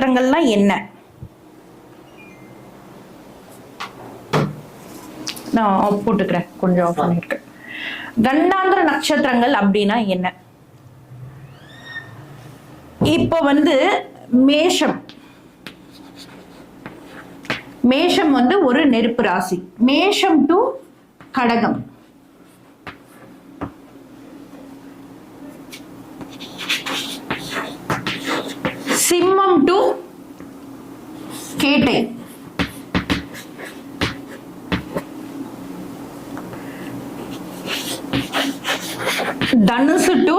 நட்சத்திரங்கள் என்ன? நான் போட்டுக்கிறேன். கொஞ்சம் ஆஃப் பண்ணிருக்கேன் கண்டாந்திர நட்சத்திரங்கள் அப்படின்னா என்ன? இப்போ வந்து மேஷம். மேஷம் வந்து ஒரு நெருப்பு ராசி. மேஷம் டு கடகம் சிம்மம் டு கேட்டை தனுசு டு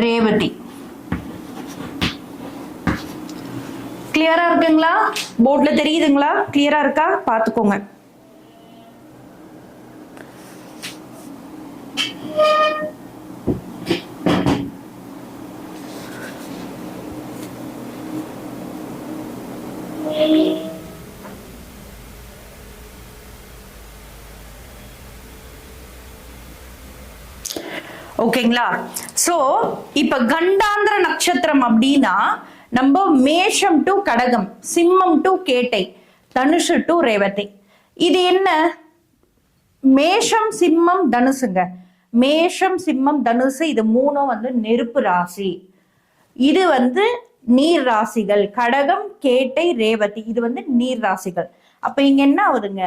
ரேவதி. கிளியரா இருக்குங்களா? போர்ட்ல தெரியுதுங்களா? கிளியரா இருக்கா? பாத்துக்கோங்க ஓகேங்களா? சோ இப்ப கண்டாந்திர நட்சத்திரம் அப்படின்னா நம்ம மேஷம் டு கடகம் சிம்மம் டு கேட்டை தனுஷு டு ரேவதி. இது என்ன? மேஷம் சிம்மம் தனுசுங்க. மேஷம் சிம்மம் தனுசு இது மூணும் வந்து நெருப்பு ராசி. இது வந்து நீர் ராசிகள் கடகம் கேட்டை ரேவதி. இது வந்து நீர் ராசிகள். அப்ப இங்க என்ன ஆகுதுங்க?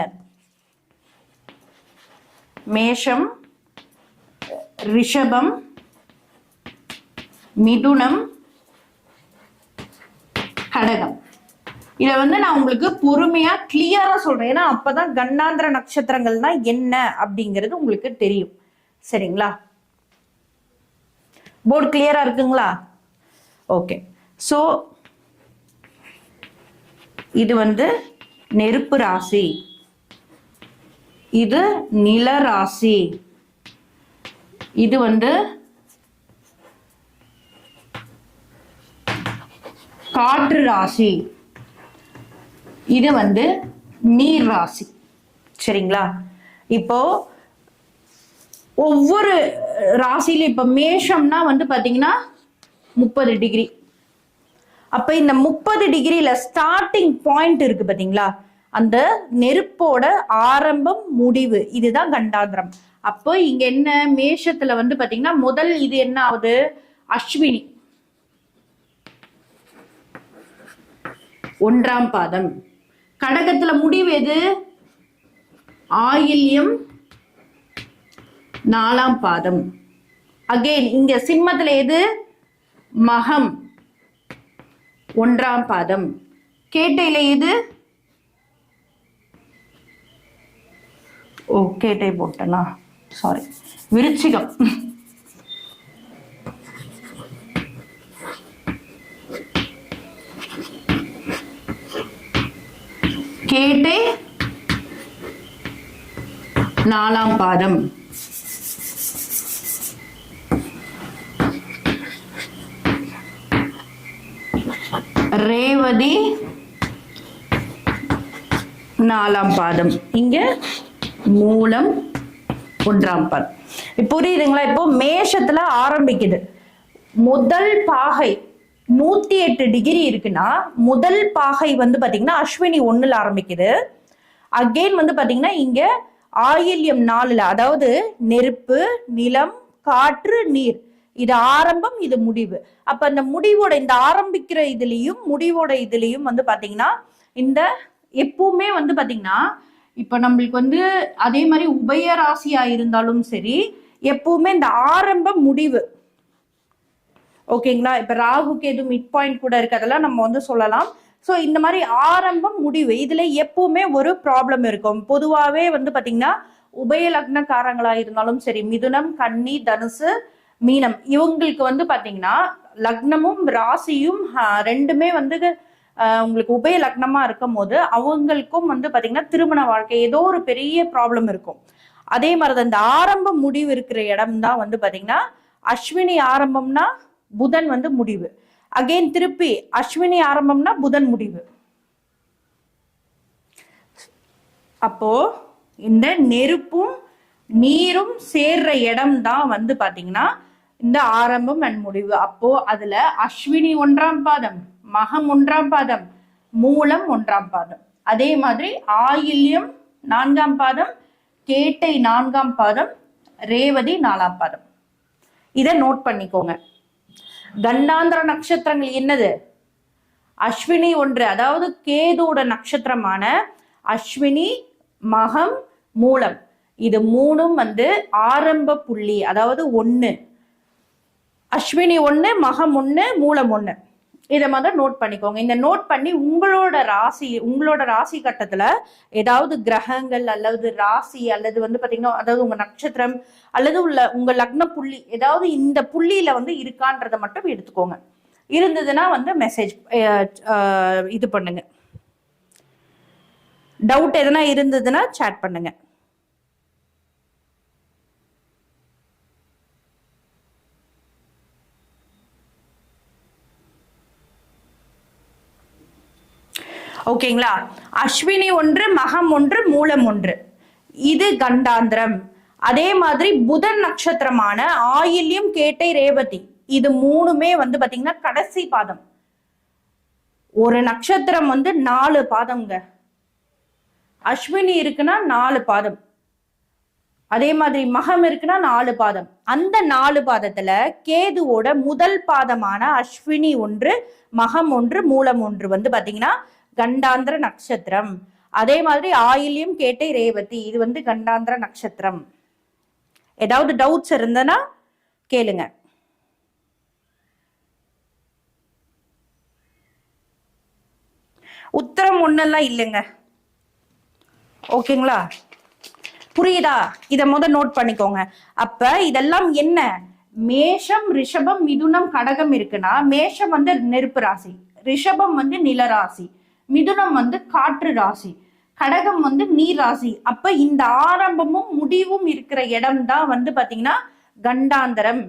மேஷம் ரிஷபம் மிதுனம் கடகம். இதை வந்து நான் உங்களுக்கு பொறுமையா கிளியரா சொல்றேன். ஏன்னா அப்பதான் கண்ணாந்திர நட்சத்திரங்கள் தான் என்ன அப்படிங்கிறது உங்களுக்கு தெரியும். சரிங்களா? போர்டு கிளியரா இருக்குங்களா? ஓகே ஸோ இது வந்து நெருப்பு ராசி. இது நில ராசி. இது வந்து காற்று ராசி. இது வந்து நீர் ராசி. சரிங்களா? இப்போ ஒவ்வொரு ராசியில இப்ப மேஷம்னா வந்து பாத்தீங்கன்னா முப்பது டிகிரி. அப்ப இந்த முப்பது டிகிரில ஸ்டார்டிங் பாயிண்ட் இருக்கு பாத்தீங்களா அந்த நெருப்போட ஆரம்பம் முடிவு. இதுதான் கண்டாந்திரம் அப்போ இங்க என்ன மேஷத்துல வந்து பாத்தீங்கன்னா முதல் இது என்ன ஆகுது அஸ்வினி. ஒன்றாம் பாதம். கடகத்துல முடிவு எது? ஆயில்யம். நாலாம் பாதம். அகெயின் இங்க சிம்மத்துல எது? மகம். ஒன்றாம் பாதம். கேட்டையில எது? ஓ கேட்டை போட்டனா? சாரி விருச்சிகம். கேட்டே நாலாம் பாதம். ரேவதி நாலாம் பாதம். இங்க மூலம் ஒன்றாம் பால். புரியுதுங்களா? இப்போ மேஷத்துல ஆரம்பிக்குது. முதல் பாகை நூத்தி எட்டு டிகிரி இருக்குன்னா முதல் பாகை வந்து பாத்தீங்கன்னா அஸ்வினி ஒண்ணுல ஆரம்பிக்குது. அகெயின் வந்து பாத்தீங்கன்னா இங்க ஆயில்யம் நாலுல அதாவது நெருப்பு நிலம் காற்று நீர். இது ஆரம்பம் இது முடிவு. அப்ப இந்த முடிவோட இந்த ஆரம்பிக்கிற இதுலயும் முடிவோட இதுலயும் வந்து பாத்தீங்கன்னா இந்த எப்பவுமே வந்து பாத்தீங்கன்னா இப்ப நம்மளுக்கு வந்து அதே மாதிரி உபய ராசியா இருந்தாலும் சரி எப்பவுமே இந்த ஆரம்ப முடிவு. ஓகேங்களா? இப்ப ராகுக்கு எதுவும் மிட் பாயிண்ட் கூட இருக்கு அதெல்லாம் நம்ம வந்து சொல்லலாம். ஸோ இந்த மாதிரி ஆரம்பம் முடிவு இதுல எப்பவுமே ஒரு ப்ராப்ளம் இருக்கும். பொதுவாகவே வந்து பாத்தீங்கன்னா உபய லக்னக்காரங்களா இருந்தாலும் சரி மிதுனம் கன்னி தனுசு மீனம் இவங்களுக்கு வந்து பாத்தீங்கன்னா லக்னமும் ராசியும் ரெண்டுமே வந்து உங்களுக்கு உபய லக்னமா இருக்கும் போது அவங்களுக்கும் வந்து பாத்தீங்கன்னா திருமண வாழ்க்கை ஏதோ ஒரு பெரிய ப்ராப்ளம் இருக்கும். அதே மாதிரி இந்த ஆரம்ப முடிவு இருக்கிற இடம் தான் வந்து பாத்தீங்கன்னா அஸ்வினி ஆரம்பம்னா புதன் வந்து முடிவு. அகைன் திருப்பி அஸ்வினி ஆரம்பம்னா புதன் முடிவு. அப்போ இந்த நெருப்பும் நீரும் சேர்ற இடம் தான் வந்து பாத்தீங்கன்னா இந்த ஆரம்பம் அண்ட் முடிவு. அப்போ அதுல அஸ்வினி ஒன்றாம் பாதம். மகம் ஒன்றாம் பாதம் மூலம் ஒன்றாம் பாதம். அதே மாதிரி ஆயில்யம் நான்காம் பாதம் கேட்டை நான்காம் பாதம் ரேவதி நாலாம் பாதம். இதை நோட் பண்ணிக்கோங்க. கண்டாந்திர நட்சத்திரங்கள் என்னது? அஸ்வினி ஒன்று அதாவது கேதுவோட நட்சத்திரமான அஸ்வினி மகம் மூலம். இது மூணும் வந்து ஆரம்ப புள்ளி அதாவது ஒன்று அஸ்வினி ஒன்று மகம் ஒன்று மூலம் ஒன்று இதை மாதிரி நோட் பண்ணிக்கோங்க. இந்த நோட் பண்ணி உங்களோட ராசி உங்களோட ராசி கட்டத்துல ஏதாவது கிரகங்கள் அல்லது ராசி அல்லது வந்து பாத்தீங்கன்னா அதாவது உங்க நட்சத்திரம் அல்லது உள்ள உங்க லக்ன புள்ளி ஏதாவது இந்த புள்ளியில வந்து இருக்கான்றதை மட்டும் எடுத்துக்கோங்க. இருந்ததுன்னா வந்து மெசேஜ் இது பண்ணுங்க. டவுட் எதனா இருந்ததுன்னா சேட் பண்ணுங்க. ஓகேங்களா? அஸ்வினி ஒன்று மகம் ஒன்று மூலம் ஒன்று. இது கண்டாந்திரம். அதே மாதிரி புதன் நட்சத்திரமான ஆயில்யம் கேட்டை ரேவதி. இது மூணுமே வந்து பாத்தீங்கன்னா கடைசி பாதம். ஒரு நட்சத்திரம் வந்து நாலு பாதம்ங்க. அஸ்வினி இருக்குன்னா நாலு பாதம். அதே மாதிரி மகம் இருக்குன்னா நாலு பாதம். அந்த நாலு பாதத்துல கேதுவோட முதல் பாதமான அஸ்வினி ஒன்று மகம் ஒன்று மூலம் ஒன்று வந்து பாத்தீங்கன்னா கண்டாந்திர நட்சத்திரம் அதே மாதிரி ஆயில்யம் கேட்டை ரேவதி இது வந்து கண்டாந்திர நட்சத்திரம் ஏதாவது டவுட்ஸ் இருந்தனா கேளுங்க. உத்தரம் ஒண்ணெல்லாம் இல்லைங்க. ஓகேங்களா? புரியுதா? இத முத நோட் பண்ணிக்கோங்க. அப்ப இதெல்லாம் என்ன? மேஷம் ரிஷபம் மிதுனம் கடகம் இருக்குன்னா மேஷம் வந்து நெருப்பு ராசி. ரிஷபம் வந்து நிலராசி மிதுனம் வந்து காற்று ராசி. கடகம் வந்து நீர் ராசி. அப்ப இந்த ஆரம்பமும் முடிவும் இருக்கிற இடம் தான் வந்து பாத்தீங்கன்னா கண்டாந்திரம்.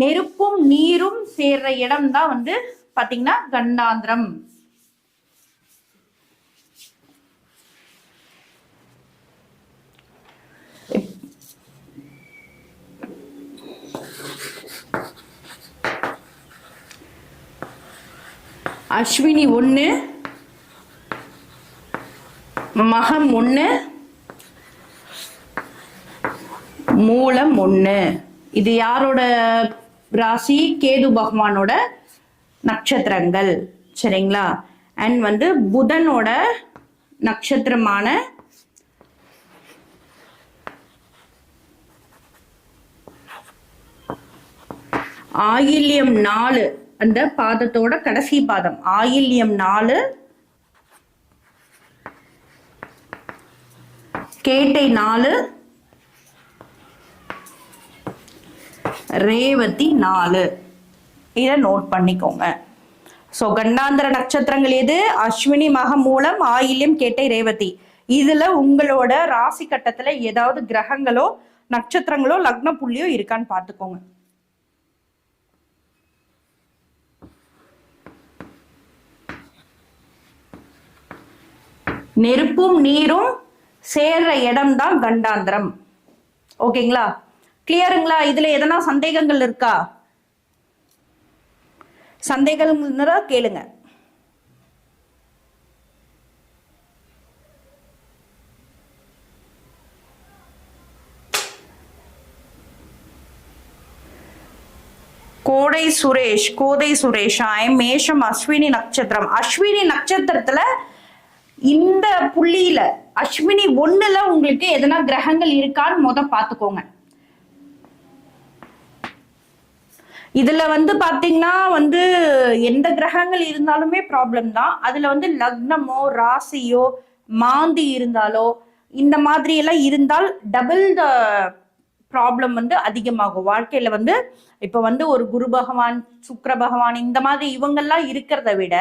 நெருப்பும் நீரும் சேர்ற இடம் தான் வந்து பாத்தீங்கன்னா கண்டாந்திரம். அஸ்வினி ஒன்று மகம் ஒன்று மூலம் ஒன்று இது யாரோட ராசி? கேது பகவானோட நட்சத்திரங்கள். சரிங்களா? அண்ட் வந்து புதனோட நட்சத்திரமான ஆயில்யம் நாலு அந்த பாதத்தோட கடைசி பாதம். ஆயில்யம் நாலு கேட்டை நாலு ரேவதி நாலு. இதை நோட் பண்ணிக்கோங்க. ஸோ கண்டாந்திர நட்சத்திரங்கள் எது? அஸ்வினி மகம் மூலம் ஆயில்யம் கேட்டை ரேவதி. இதுல உங்களோட ராசி கட்டத்துல ஏதாவது கிரகங்களோ நட்சத்திரங்களோ லக்ன புள்ளியோ இருக்கான்னு பார்த்துக்கோங்க. நெருப்பும் நீரும் சேர்ற இடம் தான் கண்டாந்திரம். ஓகேங்களா? கிளியருங்களா இதுல எதனா சந்தேகங்கள் இருக்கா? சந்தேகங்கள் கேளுங்க. கோடை சுரேஷ் கோதை சுரேஷ் மேஷம் அஸ்வினி நட்சத்திரம். அஸ்வினி நட்சத்திரத்துல இந்த புள்ளியில அஸ்வினி ஒண்ணுல உங்களுக்கு எதனா கிரகங்கள் இருக்கான்னு முத பாத்துக்கோங்க. இதுல வந்து பாத்தீங்கன்னா வந்து எந்த கிரகங்கள் இருந்தாலுமே ப்ராப்ளம் தான். அதுல வந்து லக்னமோ ராசியோ மாந்தி இருந்தாலோ இந்த மாதிரி எல்லாம் இருந்தால் டபுள் த ப்ராப்ளம் வந்து அதிகமாகும். வாழ்க்கையில வந்து இப்ப வந்து ஒரு குரு பகவான் சுக்கர பகவான் இந்த மாதிரி இவங்கெல்லாம் இருக்கிறத விட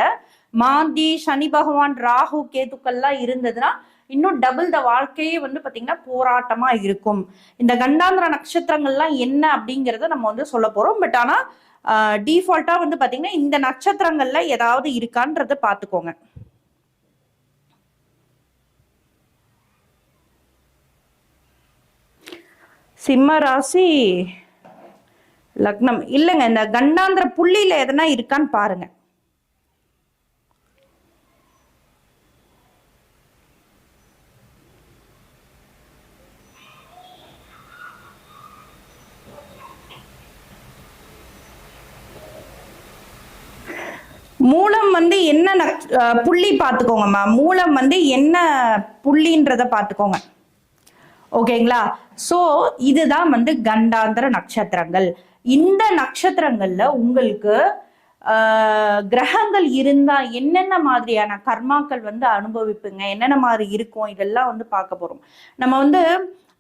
மாந்தி சனி பகவான் ராகு கேதுக்கள்லாம் இருந்ததுன்னா இன்னும் டபுள் த வாழ்க்கையே வந்து பார்த்தீங்கன்னா போராட்டமாக இருக்கும். இந்த கண்டாந்திர நட்சத்திரங்கள்லாம் என்ன அப்படிங்கிறத நம்ம வந்து சொல்ல போகிறோம் பட் ஆனால் டிஃபால்ட்டாக வந்து பார்த்தீங்கன்னா இந்த நட்சத்திரங்களில் ஏதாவது இருக்கான்றத பார்த்துக்கோங்க சிம்ம ராசி லக்னம். இல்லைங்க இந்த கண்டாந்திர புள்ளியில் எதனா இருக்கான்னு பாருங்கள் மூலம் வந்து என்ன நக்- அஹ் புள்ளி பார்த்துக்கோங்கம்மா மூலம் வந்து என்ன புள்ளின்றத பார்த்துக்கோங்க ஓகேங்களா? சோ இதுதான் வந்து கண்டாந்திர நட்சத்திரங்கள். இந்த நட்சத்திரங்கள்ல உங்களுக்கு ஆஹ், கிரகங்கள் இருந்தா என்னென்ன மாதிரியான கர்மாக்கள் வந்து அனுபவிப்புங்க? என்னென்ன மாதிரி இருக்கும்? இதெல்லாம் வந்து பார்க்க போறோம். நம்ம வந்து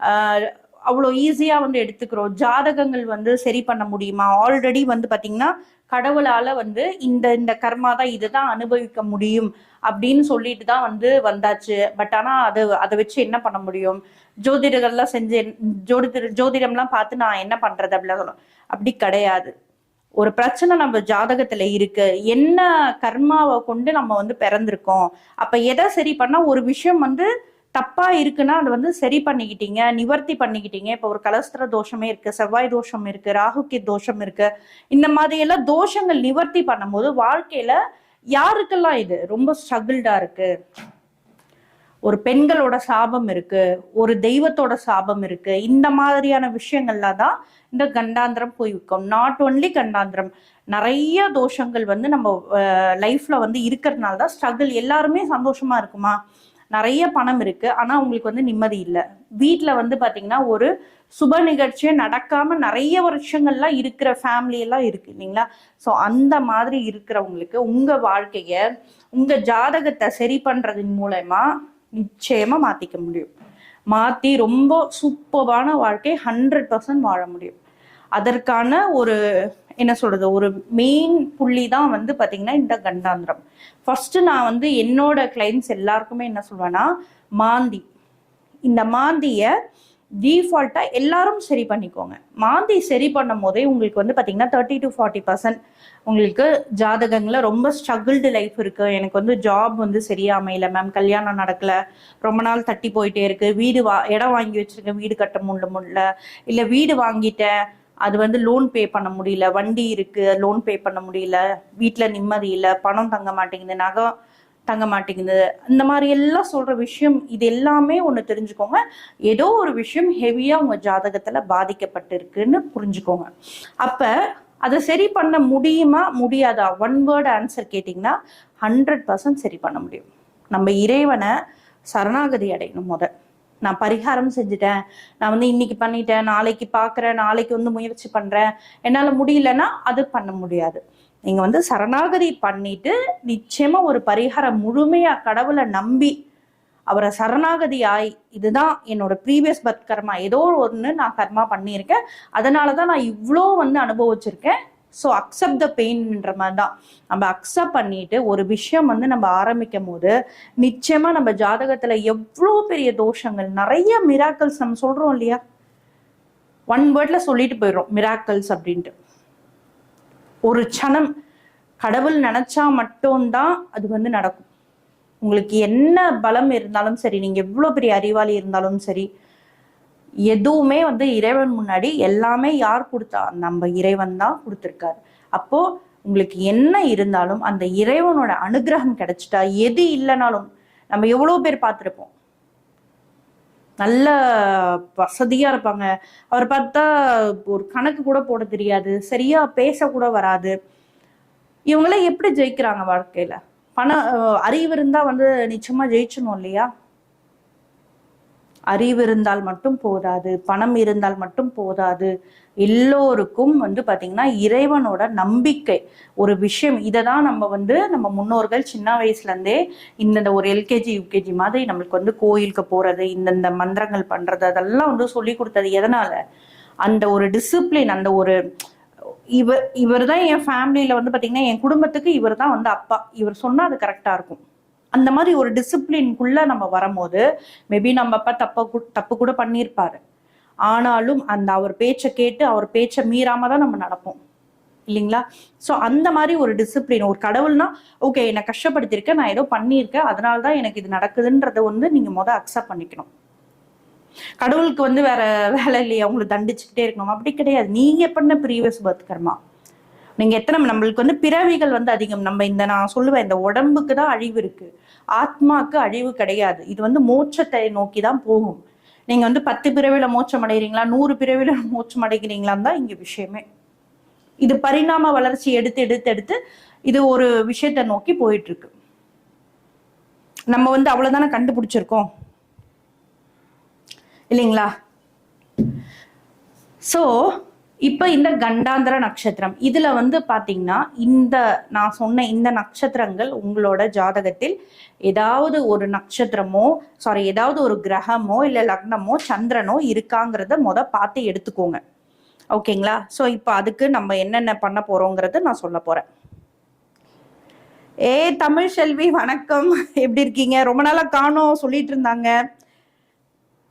ஆஹ், அவ்வளோ ஈஸியா வந்து எடுத்துக்கிறோம். ஜாதகங்கள் வந்து சரி பண்ண முடியுமா? ஆல்ரெடி வந்து பார்த்தீங்கன்னா கடவுளால வந்து இந்த இந்த கர்மா தான் இதுதான் அனுபவிக்க முடியும் அப்படின்னு சொல்லிட்டு தான் வந்து வந்தாச்சு. பட் ஆனா அது அதை வச்சு என்ன பண்ண முடியும்? ஜோதிடர்கள்லாம் செஞ்சு ஜோதிட ஜோதிடம்லாம் பார்த்து நான் என்ன பண்றது அப்படிலாம் சொல்லணும் அப்படி கிடையாது. ஒரு பிரச்சனை நம்ம ஜாதகத்துல இருக்கு. என்ன கர்மாவை கொண்டு நம்ம வந்து பிறந்திருக்கோம்? அப்ப எதை சரி பண்ணா ஒரு விஷயம் வந்து தப்பா இருக்குன்னா அதை வந்து சரி பண்ணிக்கிட்டீங்க நிவர்த்தி பண்ணிக்கிட்டீங்க. இப்ப ஒரு கலஸ்திர தோஷமே இருக்கு செவ்வாய் தோஷம் இருக்கு ராகுக்கி தோஷம் இருக்கு. இந்த மாதிரி எல்லாம் தோஷங்கள் நிவர்த்தி பண்ணும்போது வாழ்க்கையில யாருக்கெல்லாம் இது? ரொம்ப ஸ்ட்ரகிள்டா இருக்கு. ஒரு பெண்களோட சாபம் இருக்கு ஒரு தெய்வத்தோட சாபம் இருக்கு. இந்த மாதிரியான விஷயங்கள்ல தான் இந்த கண்டாந்திரம் போய் விற்கும். நாட் ஒன்லி கண்டாந்திரம் நிறைய தோஷங்கள் வந்து நம்ம லைஃப்ல வந்து இருக்கிறதுனால தான் ஸ்ட்ரகிள் எல்லாருமே சந்தோஷமா இருக்குமா? நிறைய பணம் இருக்கு. ஆனா உங்களுக்கு வந்து நிம்மதி இல்லை. வீட்டில் வந்து பாத்தீங்கன்னா ஒரு சுப நிகழ்ச்சியே நடக்காம நிறைய வருஷங்கள்லாம் இருக்கிற ஃபேமிலி எல்லாம் இருக்கு இல்லைங்களா? ஸோ அந்த மாதிரி இருக்கிறவங்களுக்கு உங்க வாழ்க்கைய உங்க ஜாதகத்தை சரி பண்றதன் மூலயமா நிச்சயமா மாத்திக்க முடியும். மாத்தி ரொம்ப சூப்பரான வாழ்க்கை ஹண்ட்ரட் பர்சன்ட் வாழ முடியும். அதற்கான ஒரு என்ன சொல்றது ஒரு மெயின் புள்ளி தான் வந்து பார்த்தீங்கன்னா இந்த கண்டாந்திரம். ஃபர்ஸ்ட் நான் வந்து என்னோட கிளைண்ட்ஸ் எல்லாருக்குமே என்ன சொல்வேன்னா மாந்தி. இந்த மாந்திய டீஃபால்ட்டாக எல்லாரும் சரி பண்ணிக்கோங்க. மாந்தி சரி பண்ணும் போதே உங்களுக்கு வந்து பார்த்தீங்கன்னா தேர்ட்டி டு ஃபார்ட்டி பர்சன்ட் உங்களுக்கு ஜாதகங்களில் ரொம்ப ஸ்ட்ரகிள்டு லைஃப் இருக்குது எனக்கு வந்து ஜாப் வந்து சரியாக அமையல மேம் கல்யாணம் நடக்கல. ரொம்ப நாள் தட்டி போயிட்டே இருக்கு. வீடு வா இடம் வாங்கி வச்சிருக்கேன். வீடு கட்ட முடியல முடியல இல்லை வீடு வாங்கிட்டேன். அது வந்து லோன் பே பண்ண முடியல. வண்டி இருக்கு லோன் பே பண்ண முடியல. வீட்டில் நிம்மதி இல்லை பணம் தங்க மாட்டேங்குது நகை தங்க மாட்டேங்குது. இந்த மாதிரி எல்லாம் சொல்ற விஷயம் இது எல்லாமே ஒன்று தெரிஞ்சுக்கோங்க. ஏதோ ஒரு விஷயம் ஹெவியா உங்க ஜாதகத்துல பாதிக்கப்பட்டிருக்குன்னு புரிஞ்சுக்கோங்க. அப்ப அதை சரி பண்ண முடியுமா முடியாதா? ஒன் வேர்டு ஆன்சர் கேட்டிங்கன்னா ஹண்ட்ரட் பர்சன்ட் சரி பண்ண முடியும். நம்ம இறைவனை சரணாகதி அடையணும் முதல் நான் பரிகாரம் செஞ்சுட்டேன். நான் வந்து இன்னைக்கு பண்ணிட்டேன். நாளைக்கு பார்க்குறேன். நாளைக்கு வந்து முயற்சி பண்றேன். என்னால் முடியலன்னா அது பண்ண முடியாது. நீங்க வந்து சரணாகதி பண்ணிட்டு நிச்சயமா ஒரு பரிகாரம் முழுமையா கடவுளை நம்பி அவரை சரணாகதி ஆய் இதுதான் என்னோட ப்ரீவியஸ் பத் கர்மா ஏதோ ஒன்று நான் கர்மா பண்ணியிருக்கேன். அதனால தான் நான் இவ்வளோ வந்து அனுபவிச்சிருக்கேன். ஸோ அக்செப்ட் த பெயின்ன்ற மாதிரி தான். நம்ம அக்செப்ட் பண்ணிட்டு ஒரு விஷயம் வந்து நம்ம ஆரம்பிக்கும் போது நிச்சயமா நம்ம ஜாதகத்துல எவ்வளோ பெரிய தோஷங்கள் நிறைய மிராக்கல்ஸ் நம்ம சொல்றோம் இல்லையா? ஒன் வேர்டில் சொல்லிட்டு போயிடும் மிராக்கல்ஸ் அப்படின்ட்டு. ஒரு க்ஷணம் கடவுள் நினைச்சா மட்டும்தான் அது வந்து நடக்கும். உங்களுக்கு என்ன பலம் இருந்தாலும் சரி நீங்க எவ்வளவு பெரிய அறிவாளி இருந்தாலும் சரி எதுவுமே வந்து இறைவன் முன்னாடி எல்லாமே யார் கொடுத்தா? நம்ம இறைவன் தான் கொடுத்துருக்காரு. அப்போ உங்களுக்கு என்ன இருந்தாலும் அந்த இறைவனோட அனுகிரகம் கிடைச்சிட்டா எது இல்லைனாலும் நம்ம எவ்வளோ பேர் பார்த்துருப்போம். நல்ல வசதியா இருப்பாங்க. அவர் பார்த்தா ஒரு கணக்கு கூட போட தெரியாது. சரியா பேச கூட வராது. இவங்களாம் எப்படி ஜெயிக்கிறாங்க வாழ்க்கையில? பணம் அறிவு இருந்தா வந்து நிச்சயமா ஜெயிச்சணும் இல்லையா? அறிவு இருந்தால் மட்டும் போதாது பணம் இருந்தால் மட்டும் போதாது. எல்லோருக்கும் வந்து பாத்தீங்கன்னா இறைவனோட நம்பிக்கை ஒரு விஷயம். இதை தான் நம்ம வந்து நம்ம முன்னோர்கள் சின்ன வயசுல இருந்தே இந்தந்த ஒரு எல்கேஜி யூகேஜி மாதிரி நம்மளுக்கு வந்து கோயிலுக்கு போறது இந்தந்த மந்திரங்கள் பண்றது அதெல்லாம் வந்து சொல்லி கொடுத்தது எதனால? அந்த ஒரு டிசிப்ளின் அந்த ஒரு இவர் இவர் தான் என் ஃபேமிலியில வந்து பாத்தீங்கன்னா என் குடும்பத்துக்கு இவர் தான் வந்து அப்பா. இவர் சொன்னா அது கரெக்டா இருக்கும். அந்த மாதிரி ஒரு டிசிப்ளின்குள்ளே நம்ம வரும்போது மேபி நம்ம அப்பா தப்ப தப்பு கூட பண்ணியிருப்பாரு. ஆனாலும் அந்த அவர் பேச்சை கேட்டு அவர் பேச்சை மீறாம தான் நம்ம நடப்போம். இல்லைங்களா? ஸோ அந்த மாதிரி ஒரு டிசிப்ளின் ஒரு கடவுள்னா ஓகே என்னை கஷ்டப்படுத்தியிருக்கேன் நான் ஏதோ பண்ணியிருக்கேன் அதனால தான் எனக்கு இது நடக்குதுன்றத வந்து நீங்கள் மொதல் அக்செப்ட் பண்ணிக்கணும். கடவுளுக்கு வந்து வேற வேலை இல்லையா? அவங்களை தண்டிச்சுக்கிட்டே இருக்கணும். அப்படி கிடையாது. நீங்க பண்ண ப்ரீவியஸ் பர்த் கர்மா நீங்க எத்தனை நம்மளுக்கு வந்து பிறவிகள் வந்து அதிகம். நம்ம இந்த நான் சொல்லுவேன் இந்த உடம்புக்கு தான் அழிவு இருக்கு. ஆத்மாக்கு அழிவு கிடையாது. இது வந்து மோட்சத்தை நோக்கி தான் போகும். நீங்க வந்து பத்து பிறவில மோட்சம் அடைகிறீங்களா நூறு பிறவில மோட்சம் அடைகிறீங்களான்னு தான் இங்க விஷயமே. இது பரிணாம வளர்ச்சி எடுத்து எடுத்து எடுத்து இது ஒரு விஷயத்தை நோக்கி போயிட்டு இருக்கு நம்ம வந்து அவ்வளவுதானே கண்டுபிடிச்சிருக்கோம். இல்லைங்களா? சோ இப்ப இந்த கண்டாந்திர நட்சத்திரம் இதுல வந்து பாத்தீங்கன்னா இந்த நான் சொன்ன இந்த நட்சத்திரங்கள் உங்களோட ஜாதகத்தில் ஏதாவது ஒரு நட்சத்திரமோ சாரி ஏதாவது ஒரு கிரகமோ இல்ல லக்னமோ சந்திரனோ இருக்காங்கிறத முத பார்த்து எடுத்துக்கோங்க. ஓகேங்களா? சோ இப்போ அதுக்கு நம்ம என்னென்ன பண்ண போறோங்கிறத நான் சொல்ல போறேன். ஏ தமிழ் செல்வி வணக்கம். எப்படி இருக்கீங்க? ரொம்ப நாளா காணோம் சொல்லிட்டு இருந்தாங்க.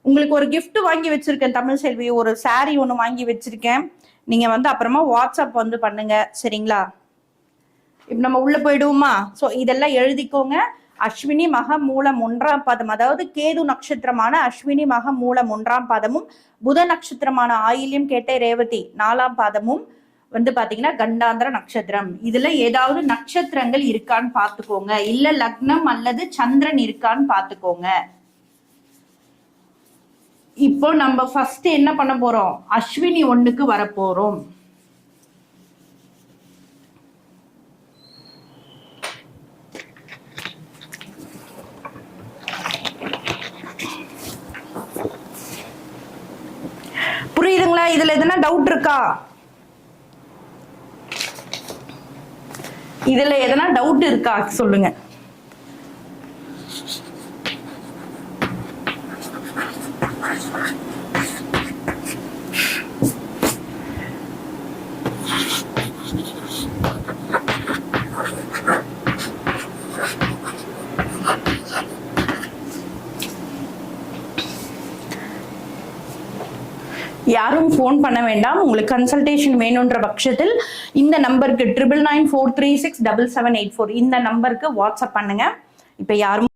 உங்களுக்கு ஒரு கிஃப்ட் வாங்கி வச்சிருக்கேன் தமிழ் செல்வி. ஒரு சாரி ஒன்று வாங்கி வச்சிருக்கேன். நீங்க வந்து அப்புறமா வாட்ஸ்அப் வந்து பண்ணுங்க சரிங்களா? இப்போ நம்ம உள்ள போயிடுவோமா? ஸோ இதெல்லாம் எழுதிக்கோங்க. அஸ்வினி மக மூலம் ஒன்றாம் பாதம் அதாவது கேது நட்சத்திரமான அஸ்வினி மக மூலம் ஒன்றாம் பாதமும் புத நட்சத்திரமான ஆயில்யம் கேட்ட ரேவதி நாலாம் பாதமும் வந்து பாத்தீங்கன்னா கண்டாந்திர நட்சத்திரம். இதுல ஏதாவது நட்சத்திரங்கள் இருக்கான்னு பாத்துக்கோங்க இல்ல லக்னம் அல்லது சந்திரன் இருக்கான்னு பாத்துக்கோங்க இப்போ நம்ம ஃபர்ஸ்ட் என்ன பண்ண போறோம்? அஸ்வினி ஒண்ணுக்கு வர போறோம் புரியுதுங்களா? இதுல எதனா டவுட் இருக்கா? இதுல எதனா டவுட் இருக்கா? சொல்லுங்க. யாரும் ஃபோன் பண்ண வேண்டாம். உங்களுக்கு கன்சல்டேஷன் வேணுன்ற பட்சத்தில் இந்த நம்பருக்கு triple nine four three six double seven eight four இந்த நம்பருக்கு வாட்ஸ்அப் பண்ணுங்க. இப்போ யாரும்